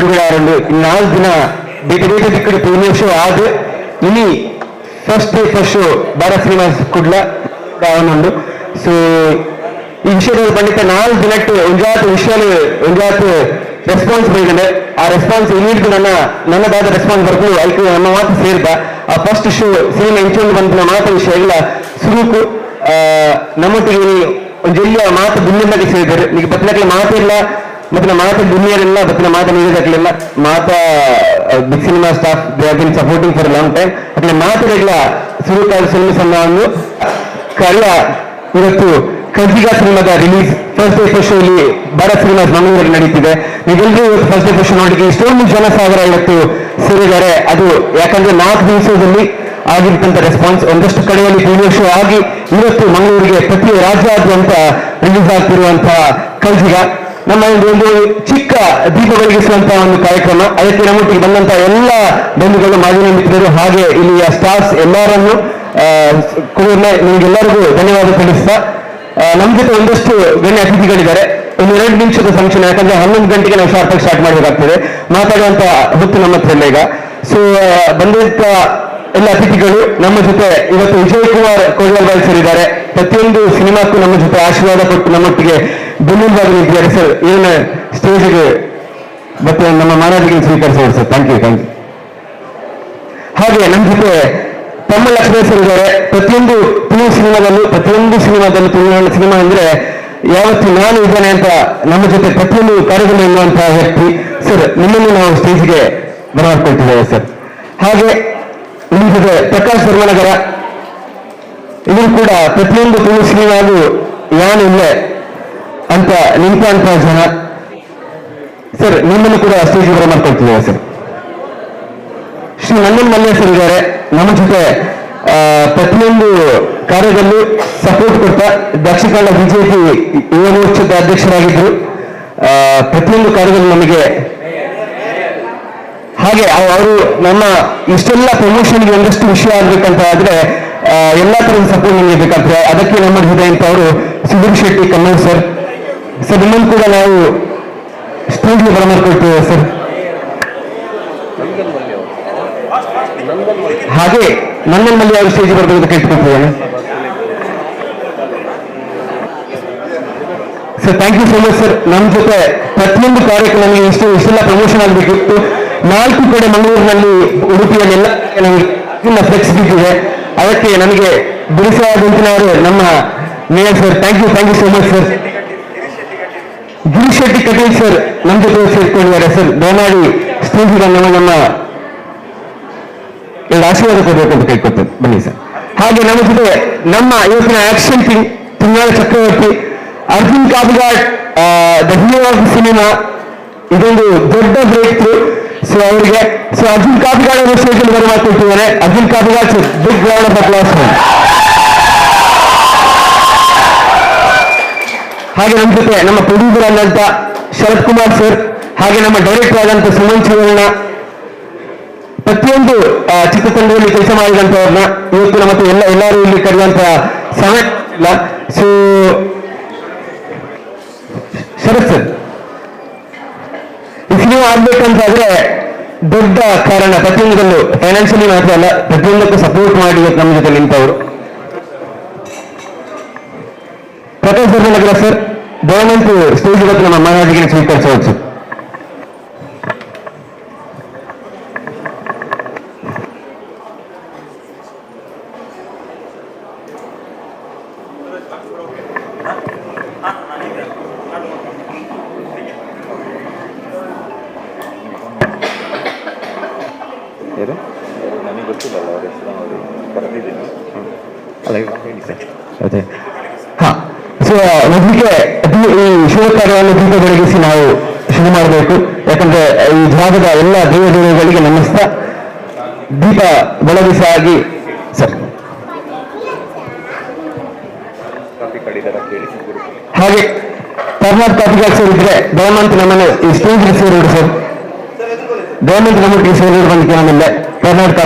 ಈ ನಾಲ್ಕು ದಿನ ಬೇಟೆ ಬೇಟೆ ಬಿಕ್ಕಡೆ ಪ್ರೀಮಿಯರ್ ಶೋ ಆದ ಇಲ್ಲಿ ಫಸ್ಟ್ ಡೇ ಫಸ್ಟ್ ಶೋ ಬಾರ ಶ್ರೀನಿವಾಸ್ ಕುಡ್ಲ ಅವನೊಂದು ಸೊ ಈ ವಿಷಯದಲ್ಲಿ ಪಂಡಿತ ನಾಲ್ಕು ದಿನಕ್ಕೆ ಒಂಜಾತು ವಿಷಯಾలు ಒಂಜಾತು ರೆಸ್ಪಾನ್ಸ್ ಬಂದಿದೆ. ಆ ರೆಸ್ಪಾನ್ಸ್ ಇಲ್ಲಿದ್ದು ನನ್ನ ನನ್ನದಾದ ರೆಸ್ಪಾನ್ಸ್ ಬರ್ಕೊಂಡು ಐದು ನಮ್ಮ ಮಾತು ಸೇರಿದ. ಆ ಫಸ್ಟ್ ಶೋ ಸಿನಿಮಾ ಇಂಚೊಂದು ಬಂದ ಮಾತು ವಿಷಯ ಇಲ್ಲ. ಸುರುಕು ನಮ್ಮೊಟ್ಟಿಗೆ ಒಂದು ಜಿಲ್ಲೆಯ ಮಾತು ದುನ್ಯದಲ್ಲಿ ಸೇರಿದ್ದಾರೆ. ಈಗ ಮಾತೆ ಮಾತಿಲ್ಲ. ಮತ್ತೆ ಮಾತು ದುನಿಯರಿಲ್ಲ ಬತ್ತಿನ ಮಾತು ನೀಡಿದಾಗಲಿಲ್ಲ ಮಾತಾ big cinema staff they been supporting for long time ಮತ್ತೆ ಮಾತಾಡಿಲ್ಲ ಸುರುಕಾದ ಸಿನಿಮಾ ಸನ್ಮಾನವನ್ನು ಕಲ್ಲ ಇವತ್ತು ಕರ್ಜಿಗ ಸಿನಿಮಾದ ರಿಲೀಸ್ ಫಸ್ಟ್ ಡೇ ಫಸ್ಟ್ ಇಲ್ಲಿ ಬಡ ಸಿನಿಮಾಸ್ ಮಂಗಳೂರಲ್ಲಿ ನಡೀತಿದೆ. ನೀವೆಲ್ಲರೂ ಇವತ್ತು ಫಸ್ಟ್ ಡೇ ಫಸ್ಟ್ ನೋಡಿದ್ರೆ ಇಷ್ಟೊಂದು ಜನ ಸಾಗರ ಇವತ್ತು ಸೇರಿದ್ದಾರೆ. ಅದು ಯಾಕಂದ್ರೆ ನಾಲ್ಕು ದಿವಸದಲ್ಲಿ ಆಗಿರ್ತಂತ ರೆಸ್ಪಾನ್ಸ್ ಒಂದಷ್ಟು ಕಡೆಯಲ್ಲಿ ಪ್ರೀಮಿಯರ್ ಶೋ ಆಗಿ ಇವತ್ತು ಮಂಗಳೂರಿಗೆ ಪ್ರತಿ ರಾಜ್ಯಾದ್ಯಂತ ರಿಲೀಸ್ ಆಗ್ತಿರುವಂತಹ ಕರ್ಜಿಗ. ನಮ್ಮ ಒಂದು ಚಿಕ್ಕ ದೀಪ ಬೆಳಗಿಸುವಂತಹ ಒಂದು ಕಾರ್ಯಕ್ರಮ. ಅದಕ್ಕೆ ನಮ್ಮೊಟ್ಟಿಗೆ ಬಂದಂತಹ ಎಲ್ಲ ಬಂಧುಗಳು, ಮಾಜಿ ಮಿತ್ರರು ಹಾಗೆ ಇಲ್ಲಿಯ ಸ್ಟಾರ್ಸ್ ಎಲ್ಲರನ್ನು ಕೂಡಲೇ ನಿಮಗೆಲ್ಲರಿಗೂ ಧನ್ಯವಾದ ತಿಳಿಸ್ತಾ ನಮ್ಮ ಜೊತೆ ಒಂದಷ್ಟು ಗಣ್ಯ ಅತಿಥಿಗಳಿದ್ದಾರೆ. ಒಂದು ಎರಡು ನಿಮಿಷದ ಫಂಕ್ಷನ್ ಯಾಕಂದ್ರೆ ಹನ್ನೊಂದು ಗಂಟೆಗೆ ನಾವು ಶಾರ್ಟ್ ಆಗಿ ಸ್ಟಾರ್ಟ್ ಮಾಡಬೇಕಾಗ್ತದೆ. ಮಾತಾಡುವಂತ ಹೊತ್ತು ನಮ್ಮ ಹತ್ರ ಇಲ್ಲ ಈಗ. ಸೊ ಬಂದಂತ ಎಲ್ಲ ಅತಿಥಿಗಳು, ನಮ್ಮ ಜೊತೆ ಇವತ್ತು ವಿಜಯ್ ಕುಮಾರ್ ಕೋಜಲ್ವಾಲ್ ಸರ್ ಇದ್ದಾರೆ. ಪ್ರತಿಯೊಂದು ಸಿನಿಮಾಕ್ಕೂ ನಮ್ಮ ಜೊತೆ ಆಶೀರ್ವಾದ ಕೊಟ್ಟು ನಮ್ಮೊಟ್ಟಿಗೆ ಬೆನ್ನೆಲುಬಾಗಿ ಇದ್ದಾರೆ ಸರ್, ಏನ ಸ್ಟೇಜ್ಗೆ ಮತ್ತೆ ನಮ್ಮ ಮಹಾರಾಜಿಗೆ ಸ್ವೀಕರಿಸೋರು sir? Thank you thank you ಹಾಗೆ ನಮ್ಮ ಜೊತೆ ತಮ್ಮ ಲಕ್ಷ್ಮೇಶ್ವರ ಇದ್ದಾರೆ. ಪ್ರತಿಯೊಂದು ತುಳು ಸಿನಿಮಾದಲ್ಲೂ, ಪ್ರತಿಯೊಂದು ಸಿನಿಮಾದಲ್ಲೂ ತುಳು ಸಿನಿಮಾ ಅಂದ್ರೆ ಯಾವತ್ತು ನಾನು ಇದ್ದೇನೆ ಅಂತ ನಮ್ಮ ಜೊತೆ ಪ್ರತಿಯೊಂದು ಕಾರ್ಯಕ್ರಮ ಎನ್ನುವಂತಹ ವ್ಯಕ್ತಿ ಸರ್, ನಿಮ್ಮನ್ನು ನಾವು ಸ್ಟೇಜ್ಗೆ ಬರಮಾಡ್ಕೊಳ್ತಿದ್ದೇವೆ ಸರ್. ಹಾಗೆ ನಿಮ್ಮ ಜೊತೆ ಪ್ರಕಾಶ್ ಧರ್ಮನಗರ ಇವರು ಕೂಡ ಪ್ರತಿಯೊಂದು ತುಳು ಸಿನಿಮಾಗೂ ಇಲ್ಲೇ ಅಂತ ನಿಂತ ಜನ. ಸರ್ ನಿಮ್ಮನ್ನು ಕೂಡ ಸ್ಟೇಜ್ ಸ್ಟೇಜ್ಗೆ ಬರಮಾಡ್ಕೊಳ್ತಿದ್ದೇವೆ ಸರ್. ಶ್ರೀ ನಂದನ್ ಮಲ್ಲೇಶ್ವರ್ ಇದ್ದಾರೆ. ನಮ್ಮ ಜೊತೆ ಪ್ರತಿಯೊಂದು ಕಾರ್ಯದಲ್ಲೂ ಸಪೋರ್ಟ್ ಕೊಡ್ತಾ ದಕ್ಷಿಣ ಕನ್ನಡ ಬಿಜೆಪಿ ಯುವ ಮೋರ್ಚಾದ ಅಧ್ಯಕ್ಷರಾಗಿದ್ರು ಆ, ಪ್ರತಿಯೊಂದು ಕಾರ್ಯದಲ್ಲಿ ನಮಗೆ ಹಾಗೆ ಅವರು ನಮ್ಮ ಇಷ್ಟೆಲ್ಲ ಪ್ರಮೋಷನ್ಗೆ ಒಂದಷ್ಟು ವಿಷಯ ಆಗ್ಬೇಕಂತ ಆದ್ರೆ ಎಲ್ಲ ತರದ ಸಪೋರ್ಟ್ ನಮಗೆ ಬೇಕಾಗ್ತದೆ. ಅದಕ್ಕೆ ನಮ್ಮ ಜೊತೆ ಅಂತ ಅವರು ಸುಧೀರ್ ಶೆಟ್ಟಿ ಕನ್ನಡ್ ಸರ್ ಸರ್, ನಿಮ್ಮನ್ನು ಕೂಡ ನಾವು ಸ್ಟೇಜ್ಗೆ ಬರಮಾಡ್ಕೊಳ್ತೇವೆ, ಸರ್. ಹಾಗೆ ನನ್ನಲ್ಲಿ ಅವರು ಸ್ಟೇಜ್ ಬರಬೇಕು ಕೇಳ್ಕೊಳ್ತಿದ್ದೇನೆ. Sir thank you so much sir. ನಮ್ಮ ಜೊತೆ ಪ್ರತಿಯೊಂದು ಕಾರ್ಯಕ್ರಮ ನಮಗೆ ಇಷ್ಟು ಇಷ್ಟೆಲ್ಲ ಪ್ರಮೋಷನ್ ಆಗಬೇಕಿತ್ತು. ನಾಲ್ಕು ಕಡೆ ಮಂಗಳೂರಿನಲ್ಲಿ ಉಡುಪಿಯಲ್ಲೆಲ್ಲ ನಮಗೆ ಇನ್ನ ಫ್ಲೆಕ್ಸಿಬಿಲಿಟಿ ಇದೆ ಅದಕ್ಕೆ ನನಗೆ ಬಿಡಿಸಾದಂತಿನವರು ನಮ್ಮ mayor sir. Thank you thank you so much sir. Girish Shetty Kateel sir ನಮ್ಮ ಜೊತೆ ಸೇರ್ಕೊಂಡಿದ್ದಾರೆ ಸರ್. ದಯಮಾಡಿ ಸ್ನೇಹಿತರ ನಮ್ಮ ನಮ್ಮ ಆಶೀರ್ವಾದ ಕೊಡಬೇಕಂತ ಬನ್ನಿ ಸರ್. ಹಾಗೆ ನಮ್ಮ ಜೊತೆ ನಮ್ಮ ಇವತ್ತಿನ ಆಕ್ಷನ್ ಕಿಂಗ್ ತಿಂಗಳ ಚಕ್ರವರ್ತಿ, Arjun Kabugad the hero of cinema ಇದೊಂದು ದೊಡ್ಡ ಬ್ರೇಕ್ ಥ್ರೂ ಸೊ ಅವರಿಗೆ ಸೊ ಅರ್ಜುನ್ ಕಾಬುಗಾಡ್ ಅವರು ಸ್ಟೇಜಲ್ಲಿ ಬರುವ Arjun Kabugad sir big ground of applause ಹಾಗೆ ನಮ್ಮ ಜೊತೆ ನಮ್ಮ ಪ್ರೊಡ್ಯೂಸರ್ ಆದಂತ ಶರತ್ ಕುಮಾರ್ ಸರ್ ಹಾಗೆ ನಮ್ಮ ಡೈರೆಕ್ಟರ್ ಆದಂತ ಸುಮನ್ ಸುವರ್ಣ ಪ್ರತಿಯೊಂದು ಚಿತ್ರತಂಡದಲ್ಲಿ ಕೆಲಸ ಮಾಡಿದಂತವ್ರನ್ನ ಇವತ್ತು ನಮ್ಮ ಎಲ್ಲ ಎಲ್ಲರೂ ಇಲ್ಲಿ ಕರೆಯುವಂತ ಸಮಯ ಇಲ್ಲ. ಸೊ ಶರತ್ ಸರ್ ಈ ಸಿನಿಮಾ ಆಗ್ಬೇಕಂತಾದ್ರೆ ದೊಡ್ಡ ಕಾರಣ ಪ್ರತಿಯೊಂದರಲ್ಲೂ ಫೈನಾನ್ಷಿಯಲಿ ಮಾತ್ರ ಅಲ್ಲ, ಪ್ರತಿಯೊಂದಕ್ಕೂ ಸಪೋರ್ಟ್ ಮಾಡಿ ನಮ್ಮ ಜೊತೆ ನಿಂತವರು. ಪ್ರಕಾಶ್ ಧರ್ಮನಗರ ಸರ್ ದಯವಿಟ್ಟು ಸ್ಟೇಜ್ ಇವತ್ತು ನಮ್ಮ ಮಹಾರಾಜಿಗೆ ಸ್ವೀಕರಿಸಬಹುದು ಸರ್ ಯಾರು ನನಗೆ ಗೊತ್ತಿಲ್ಲಲ್ಲ ಅವ್ರ ಹೆಸರು ನೋಡಿ ಕರೆದಿದ್ದೀನಿ ಅಲ್ಲ ಹೇಳಿ ಸರ್ ಅದೇ ಹಾ ಸೊ ಮೊದಲಿಗೆ ಈ ಶುಭ ಕಾರ್ಯವನ್ನು ದೀಪ ಬೆಳಗಿಸಿ ನಾವು ಶುರು ಮಾಡಬೇಕು. ಯಾಕಂದ್ರೆ ಈ ಜಾಗದ ಎಲ್ಲ ದೇವ ದೇವಗಳಿಗೆ ನಮಸ್ತ. ದೀಪ ಬೆಳಗಿಸಿ ಆಗಿ ಸರ್. ಹಾಗೆ ಕಾಪಿಗಾರ್ ಸರ್ ಇದ್ರೆ ದಯಮಂತ್ ನಮ್ಮನ್ನು ಈ ಸ್ಟೇಜ್ ಸೇರಿದ್ರು ಸರ್. ದಯಮಂತ್ ನಮಗೆ ಸೇರಿದ್ರು ಬಂದಿಕ್ಕೆ ನಮ್ಮಲ್ಲೇ ಕರ್ನಾಟಕ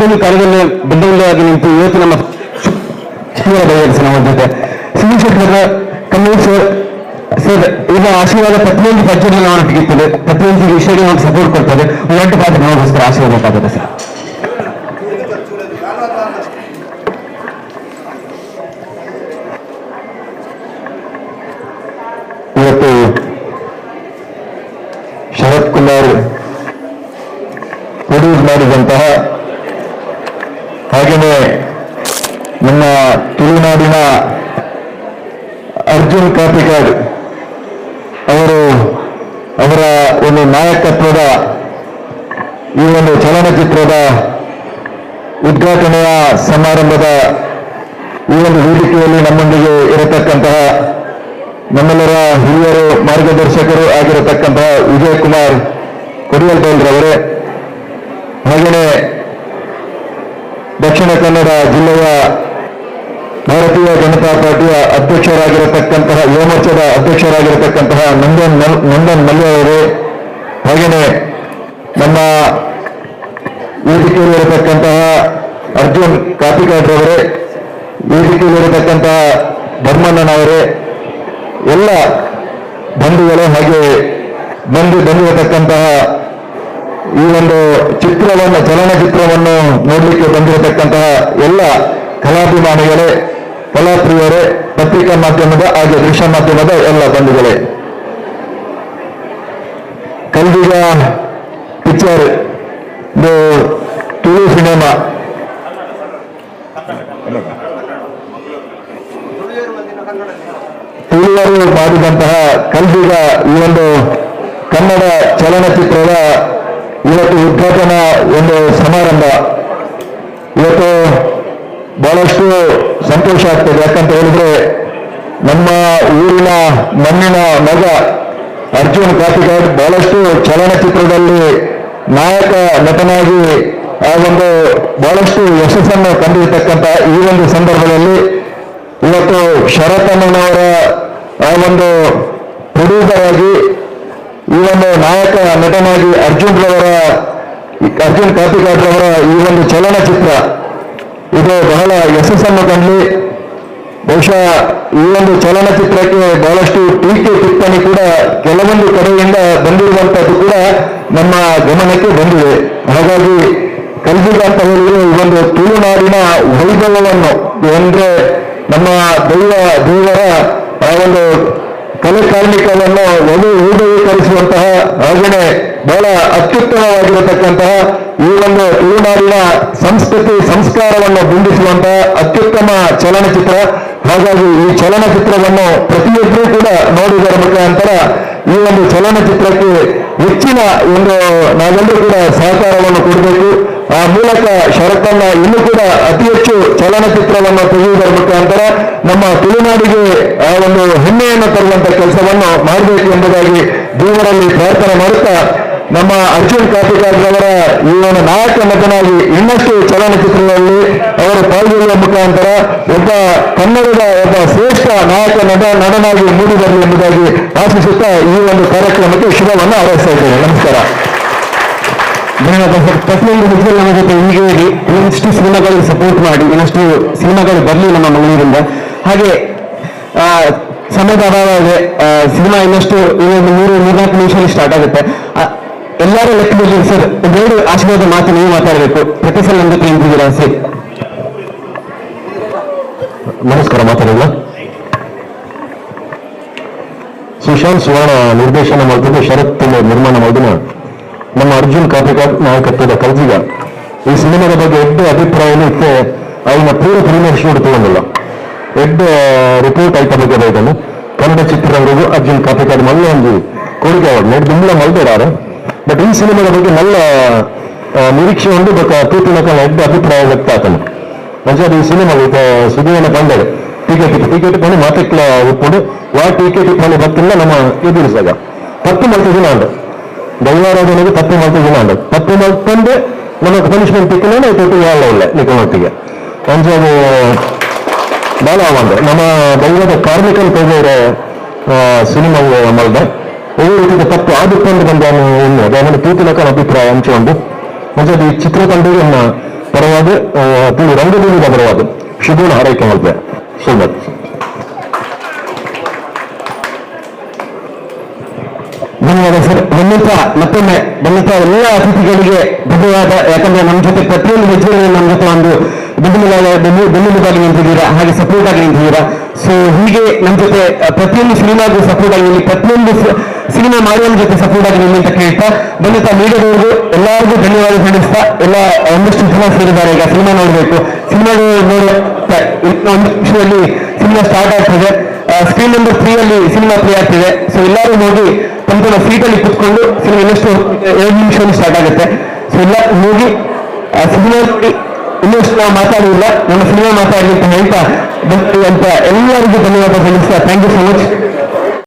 ಪ್ರತಿಯೊಂದು ಕಾರ್ಯದಲ್ಲಿ ಬೆಂಬಲವಾಗಿ ನಿಂತು ಇವತ್ತು ನಮ್ಮ ಶಿವರ ಬಗೆಹರಿಸಿ ನಮ್ಮ ಜೊತೆ. ಸುನೀಲ್ ಶೆಟ್ಟರ್ ಕಮಲ್ ಸರ್ ಈಗ ಆಶೀರ್ವಾದ ಪ್ರತಿಯೊಂದು ಬಜೆಟ್ ನಾವು ತೆಗಿರ್ತದೆ ಪ್ರತಿಯೊಂದು ವಿಷಯಕ್ಕೆ ನಾವು ಸಪೋರ್ಟ್ ಕೊಡ್ತದೆ. ಒಟ್ಟು ಪಾತ್ರ ನೋಡೋಸ್ಕರ ಆಶೀರ್ವಾದ ಬೇಕಾಗುತ್ತೆ ಸರ್. ಶರತ್ ಕುಮಾರ್ ಪ್ರೊಡ್ಯೂಸ್ ಮಾಡಿದಂತಹ ಹಾಗೆಯೇ ನಮ್ಮ ತುಳುನಾಡಿನ ಅರ್ಜುನ್ ಕಾಪಿಕಾಡ್ ಅವರು ಅವರ ಒಂದು ನಾಯಕತ್ವದ ಈ ಒಂದು ಚಲನಚಿತ್ರದ ಉದ್ಘಾಟನೆಯ ಸಮಾರಂಭದ ಈ ಒಂದು ವೇದಿಕೆಯಲ್ಲಿ ನಮ್ಮೊಂದಿಗೆ ಇರತಕ್ಕಂತಹ ನಮ್ಮೆಲ್ಲರ ಹಿರಿಯರು, ಮಾರ್ಗದರ್ಶಕರು ಆಗಿರತಕ್ಕಂತಹ ವಿಜಯ್ ಕುಮಾರ್ ಕೊಡಿಯಲ್ಬೈಲ್ರವರೇ ಹಾಗೆಯೇ ದಕ್ಷಿಣ ಕನ್ನಡ ಜಿಲ್ಲೆಯ ಭಾರತೀಯ ಜನತಾ ಪಾರ್ಟಿಯ ಅಧ್ಯಕ್ಷರಾಗಿರತಕ್ಕಂತಹ ಯುವ ಮೋರ್ಚಾದ ಅಧ್ಯಕ್ಷರಾಗಿರತಕ್ಕಂತಹ ನಂದನ್ ನಂದನ್ ಮಲ್ಯ ಅವರೇ ಹಾಗೆಯೇ ನಮ್ಮ ವೇದಿಕೆಯಲ್ಲಿರತಕ್ಕಂತಹ ಅರ್ಜುನ್ ಕಾಪಿಕಾಡ್ರವರೇ, ವೇದಿಕೆಯಲ್ಲಿರತಕ್ಕಂತಹ ಧರ್ಮಣ್ಣನವರೇ ಎಲ್ಲ ಬಂಧುಗಳು ಹಾಗೆ ಬಂದು ಬಂದಿರತಕ್ಕಂತಹ ಈ ಒಂದು ಚಿತ್ರವನ್ನು, ಚಲನಚಿತ್ರವನ್ನು ನೋಡಲಿಕ್ಕೆ ಬಂದಿರತಕ್ಕಂತಹ ಎಲ್ಲ ಕಲಾಭಿಮಾನಿಗಳೇ, ಕಲಾಪ್ರಿಯರೇ, ಪತ್ರಿಕಾ ಮಾಧ್ಯಮದ ಹಾಗೆ ದೃಶ್ಯ ಮಾಧ್ಯಮದ ಎಲ್ಲ ಬಂಧುಗಳೇ. ಕಲ್ದಿಗ ಪಿಕ್ಚರ್ ಇದು ತುಳು ಸಿನಿಮಾ ತುಳುವರು ಮಾಡಿದಂತಹ ಕಲ್ಬಿಗ ಈ ಒಂದು ಕನ್ನಡ ಚಲನಚಿತ್ರದ ಇವತ್ತು ಉದ್ಘಾಟನಾ ಒಂದು ಸಮಾರಂಭ. ಇವತ್ತು ಬಹಳಷ್ಟು ಸಂತೋಷ ಆಗ್ತದೆ. ಯಾಕಂತ ಹೇಳಿದ್ರೆ ನಮ್ಮ ಊರಿನ ಮಣ್ಣಿನ ಮಗ ಅರ್ಜುನ್ ಕಾಪಿಗಾರ್ ಬಹಳಷ್ಟು ಚಲನಚಿತ್ರದಲ್ಲಿ ನಾಯಕ ನಟನಾಗಿ ಆ ಒಂದು ಬಹಳಷ್ಟು ಯಶಸ್ಸನ್ನು ಕಂಡಿರ್ತಕ್ಕಂಥ ಈ ಒಂದು ಸಂದರ್ಭದಲ್ಲಿ ಇವತ್ತು ಶರತ್ ಅಮ್ಮನವರ ಆ ಒಂದು ಪ್ರೊಡ್ಯೂಸರ್ ಈ ಒಂದು ನಾಯಕ ನಟನಾಗಿ ಅರ್ಜುನ್ ರವರ ಅರ್ಜುನ್ ಕಾಪಿಕಾಡ್ ರವರ ಈ ಒಂದು ಚಲನಚಿತ್ರ. ಇದು ಬಹಳ ಯಶಸ್ಸನ್ನು ಕಂಡ್ಲಿ ಬಹುಶಃ ಈ ಒಂದು ಚಲನಚಿತ್ರಕ್ಕೆ ಬಹಳಷ್ಟು ಟೀಕೆ, ಟಿಪ್ಪಣಿ ಕೂಡ ಕೆಲವೊಂದು ಕಡೆಯಿಂದ ಬಂದಿರುವಂತದ್ದು ಕೂಡ ನಮ್ಮ ಗಮನಕ್ಕೆ ಬಂದಿದೆ. ಹಾಗಾಗಿ ಕಲ್ಬಿಗ ಅಂತ ಹೇಳಿದ್ರೆ ಈ ಒಂದು ತುಳುನಾಡಿನ ವೈಭವವನ್ನು, ಅಂದ್ರೆ ನಮ್ಮ ದೈವ, ದೇವರ ಆ ಒಂದು ಕಲೆ ಕಾರ್ಮಿಕವನ್ನು ಒಲು ವೈಭವೀಕರಿಸುವಂತಹ ಹಾಗೆಯೇ ಬಹಳ ಅತ್ಯುತ್ತಮವಾಗಿರತಕ್ಕಂತಹ ಈ ಒಂದು ತುಳುನಾಡಿನ ಸಂಸ್ಕೃತಿ ಸಂಸ್ಕಾರವನ್ನು ಬಿಂಬಿಸುವಂತಹ ಅತ್ಯುತ್ತಮ ಚಲನಚಿತ್ರ. ಹಾಗಾಗಿ ಈ ಚಲನಚಿತ್ರವನ್ನು ಪ್ರತಿಯೊಬ್ಬರೂ ಕೂಡ ನೋಡಿದರ ಮುಖಾಂತರ ಈ ಒಂದು ಚಲನಚಿತ್ರಕ್ಕೆ ಹೆಚ್ಚಿನ ಒಂದು ನಾವೆಲ್ಲರೂ ಕೂಡ ಸಹಕಾರವನ್ನು ಕೊಡಬೇಕು. ಆ ಮೂಲಕ ಶರತ್ತನ್ನ ಇನ್ನು ಕೂಡ ಅತಿ ಹೆಚ್ಚು ಚಲನಚಿತ್ರವನ್ನು ತೆಗೆಯುವುದರ ಮುಖಾಂತರ ನಮ್ಮ ತುಳುನಾಡಿಗೆ ಆ ಒಂದು ಹೆಮ್ಮೆಯನ್ನು ತರುವಂತ ಕೆಲಸವನ್ನು ಮಾಡಬೇಕು ಎಂಬುದಾಗಿ ದೇವರಲ್ಲಿ ಪ್ರಾರ್ಥನೆ ಮಾಡುತ್ತಾ, ನಮ್ಮ ಅರ್ಜುನ್ ಕಾಪಿಕಾಡ್ರವರ ಈ ಒಂದು ನಾಯಕ ನಟನಾಗಿ ಇನ್ನಷ್ಟು ಚಲನಚಿತ್ರಗಳಲ್ಲಿ ಅವರು ಪಾಲ್ಗೊಳ್ಳುವ ಮುಖಾಂತರ ಒಬ್ಬ ಕನ್ನಡದ ಒಬ್ಬ ಶ್ರೇಷ್ಠ ನಾಯಕ ನಟ ನಟನಾಗಿ ಮೂಡಿ ಎಂಬುದಾಗಿ ಆಶಿಸುತ್ತಾ ಈ ಒಂದು ಕಾರ್ಯಕ್ರಮಕ್ಕೆ ಶುಭವನ್ನು ಹಾರೈಸ್ತಾ ನಮಸ್ಕಾರ. ಪ್ರತಿಯೊಂದು ಹುಡುಗರು ನಮ್ಮ ಜೊತೆ ಹೀಗೆ ಇರಿ. ಇನ್ನಷ್ಟು ಸಿನಿಮಾಗಳಿಗೆ ಸಪೋರ್ಟ್ ಮಾಡಿ. ಇನ್ನಷ್ಟು ಸಿನಿಮಾಗಳು ಬರಲಿ ನಮ್ಮ ಮಂಗಳೂರಿಂದ ಹಾಗೆ ಸಮಯದ ಅಭಾವ ಸಿನಿಮಾ ಇನ್ನಷ್ಟು ಇನ್ನೊಂದು ಮೂರು, ಮೂರ್ನಾಲ್ಕು ನಿಮಿಷದಲ್ಲಿ ಸ್ಟಾರ್ಟ್ ಆಗುತ್ತೆ. ಎಲ್ಲರೂ ಲೆಕ್ಕದಲ್ಲಿ ಸರ್ ಬೇರೆ ಆಶೀರ್ವಾದ ಮಾತು, ನೀವು ಮಾತಾಡಬೇಕು. ಪ್ರತಿ ಸಲ ನಂಬಿಕೆ ಎಂದಿದ್ದೀರ ಸರ್. ನಮಸ್ಕಾರ, ಮಾತಾಡೋಣ. ಸುಶಾಂತ್ ಸುವರ್ಣ ನಿರ್ದೇಶನ ಮಾಡಿದ್ದು ಶರತ್ ನಿರ್ಮಾಣ ಮಾಡಿದ ನಮ್ಮ ಅರ್ಜುನ್ ಕಾಪಿಕಾಡ್ ನಾಯಕತ್ವದ ಕಲ್ಜಿಗ ಈ ಸಿನಿಮಾದ ಬಗ್ಗೆ ಎಡ್ಡೆ ಅಭಿಪ್ರಾಯ ಇತ್ತೆ. ಅವನ ಪೂರ್ವ ಪ್ರೀಮಿಯರ್ ಶೂಟ್ ಎಡ್ಡೆ ರಿಪೋರ್ಟ್ ಆಯ್ತ ಬಗ್ಗೆ ಬೈದನು ಕನ್ನಡ ಚಿತ್ರರಂಗವು ಅರ್ಜುನ್ ಕಾಪಿಕಾಡ್ ಮಲ್ಲ ಒಂದು ಕೊಡುಗೆ ಅವರು ನೆಡ್, ತುಂಬ ಬಟ್ ಈ ಸಿನಿಮಾದ ಬಗ್ಗೆ ನಲ್ಲ ನಿರೀಕ್ಷೆ ಒಂದು ಬಟ್ ತೂತಿನ ಎಡ್ಡೆ ಅಭಿಪ್ರಾಯ ವ್ಯಕ್ತ ಆತನು. ಮಂಚಾದ ಈ ಸಿನಿಮಾ ಸುದೀವನ ಬಂದರೆ ಟಿಕೆಟ್ ಟಿಕೆಟ್ ಪಣಿ ಮಾತಕ್ಲ ಉಪ್ಪುಡು ವಾ ಟಿಕೆಟ್ ಪಣಿ ಬರ್ತಿಲ್ಲ ನಮ್ಮ ಎದುರಿಸಾಗ ತಪ್ಪು ಮಾಡ್ತಿದ್ದೀನಿ ಅಂಡ ದೈವಾರಾಧನೆಗೆ ತಪ್ಪು ಅಂಡ ತಪ್ಪು ಮಾಡ್ಕೊಂಡು ನಮಗೆ ಪನಿಷ್ಮೆಂಟ್ ತಿಕ್ಕಲೇ ತೊಟ್ಟು ಯಾಳ ಇಲ್ಲ ಅಂಚದು ಬಾಳ ಒಂದು ನಮ್ಮ ದೈವದ ಕಾರ್ಮಿಕರು ತೆಗೆದ ಸಿನಿಮಾ ಮಲ್ದ ಒಳ್ಳೆ ತಪ್ಪು ಆದಿಕೊಂಡು ಬಂದ ಇನ್ನು. ಅದನ್ನು ತೂತಿನ ಅಭಿಪ್ರಾಯ ಹಂಚಿಕೊಂಡು ಮತ್ತೆ ಈ ಚಿತ್ರತಂಡದ ಪರವಾಗಿ ರಂಗಭೂಮಿದ ಪರವಾಗಿ ಶುಭನ ಹಾರೈಕೆ ಮಾಡ್ತೇವೆ. ಸೊ ಧನ್ಯವಾದ ಸರ್. ಬನ್ನಿತ ಮತ್ತೊಮ್ಮೆ ಬನ್ನಿತ ಎಲ್ಲ ಅತಿಥಿಗಳಿಗೆ ಧನ್ಯವಾದ. ಯಾಕಂದ್ರೆ ನಮ್ಮ ಜೊತೆ ಪ್ರತಿಯೊಂದು ಹೆಚ್ಚಿನ ನಮ್ಮ ಜೊತೆ ಒಂದು ಬೆನ್ನೆಲುಬಾಗಿ ಬೆನ್ನು ಬೆನ್ನೆಲುಬಾಗಿ ನಿಂತಿದ್ದೀರಾ? ಹಾಗೆ ಸಪೋರ್ಟ್ ಆಗಿ ನಿಂತಿದ್ದೀರಾ? ಸೊ ಹೀಗೆ ನಮ್ಮ ಜೊತೆ ಪ್ರತಿಯೊಂದು ಸಿನಿಮಾಗೂ ಸಪೋರ್ಟ್ ಆಗಿ ಪ್ರತಿಯೊಂದು ಸಿನಿಮಾ ಮಾಡುವ ಜೊತೆ ಸಪೋರ್ಟ್ ಆಗಿ ಅಂತ ಕೇಳ್ತಾ ಬನ್ನಿತ ಮೀಡಿಯಾದವ್ರಿಗೂ ಎಲ್ಲರಿಗೂ ಧನ್ಯವಾದ ಸಲ್ಲಿಸ್ತಾ, ಎಲ್ಲ, ಒಂದಷ್ಟು ಜನ ಸೇರಿದ್ದಾರೆ. ಈಗ ಸಿನಿಮಾ ನೋಡಬೇಕು. ಸಿನಿಮಾ ನೋಡುವಲ್ಲಿ ಸಿನಿಮಾ ಸ್ಟಾರ್ಟ್ ಆಗ್ತದೆ. ಸ್ಕ್ರೀನ್ ನಂಬರ್ ತ್ರೀ ಅಲ್ಲಿ ಸಿನಿಮಾ ಪ್ಲೇ ಆಗ್ತಿದೆ ಸೊ ಎಲ್ಲರೂ ಹೋಗಿ ತಮ್ಮ ಸೀಟಲ್ಲಿ ಸೀಟ್ ಕುತ್ಕೊಂಡು ಸಿನಿಮಾ ಇನ್ನಷ್ಟು ಎರಡು ನಿಮಿಷದಲ್ಲಿ ಸ್ಟಾರ್ಟ್ ಆಗುತ್ತೆ. ಸೊ ಎಲ್ಲ ಹೋಗಿ ಸಿನಿಮಾ ಇನ್ನಷ್ಟು ನಾವು ಮಾತಾಡಿಲ್ಲ ನಮ್ಮ ಸಿನಿಮಾ ಮಾತಾಡಲಿ ಅಂತ ಹೇಳ್ತಾ ಬರ್ತೀವಿ ಅಂತ ಎಲ್ಲರಿಗೂ ಧನ್ಯವಾದ ಸಲ್ಲಿಸ್ತಾ ಥ್ಯಾಂಕ್ ಯು ಸೊ ಮಚ್